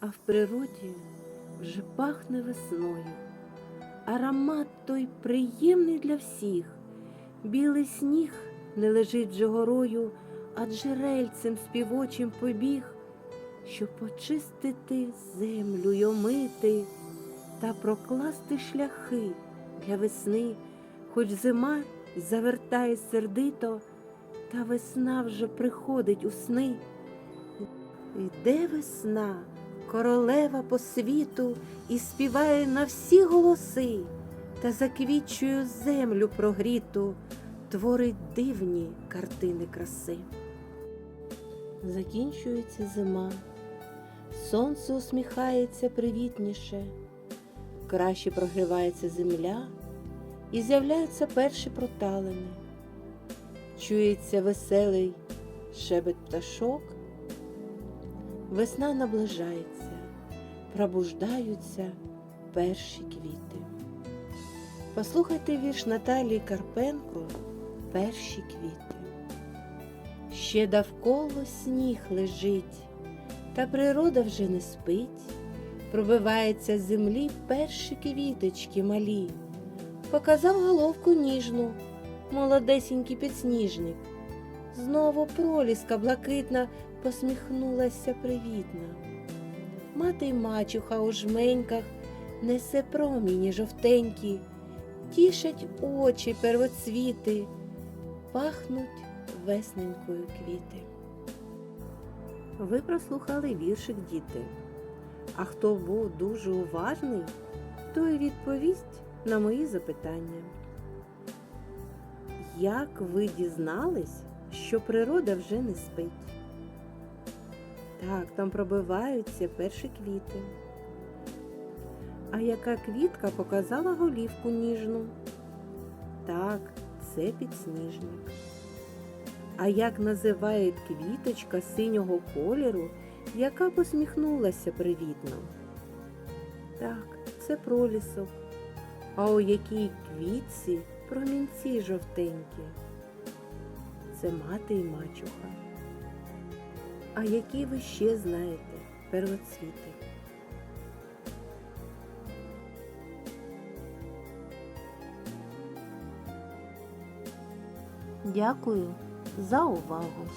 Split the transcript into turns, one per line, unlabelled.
а в природі вже пахне весною. Аромат той приємний для всіх. Білий сніг не лежить вже горою, а джерельцем співочим побіг, щоб почистити землю й омити та прокласти шляхи для весни, хоч зима завертає сердито, та весна вже приходить у сни. Йде весна, королева по світу, і співає на всі голоси, та заквічує землю прогріту, творить дивні картини краси. Закінчується зима, сонце усміхається привітніше, краще прогрівається земля, і з'являються перші проталини. Чується веселий шебет пташок. Весна наближається, пробуждаються перші квіти. Послухайте вірш Наталії Карпенко Перші квіти. Ще довкола сніг лежить, та природа вже не спить, пробивається з землі перші квіточки малі, показав головку ніжну, молодесенький підсніжник. Знову проліска блакитна посміхнулася привітно. Мати й мачуха у жменьках несе проміні жовтенькі, тішать очі первоцвіти, пахнуть весненькою квіти. Ви прослухали віршик діти. А хто був дуже уважний, той відповість на мої запитання. Як ви дізнались, що природа вже не спить? Так, там пробиваються перші квіти. А яка квітка показала голівку ніжну? Так, це підсніжник. А як називає квіточка синього кольору, яка посміхнулася привітно? Так, це пролісок. А у якій квітці промінці жовтенькі? Це мати і мачуха. А які ви ще знаєте первоцвіти? Дякую за увагу!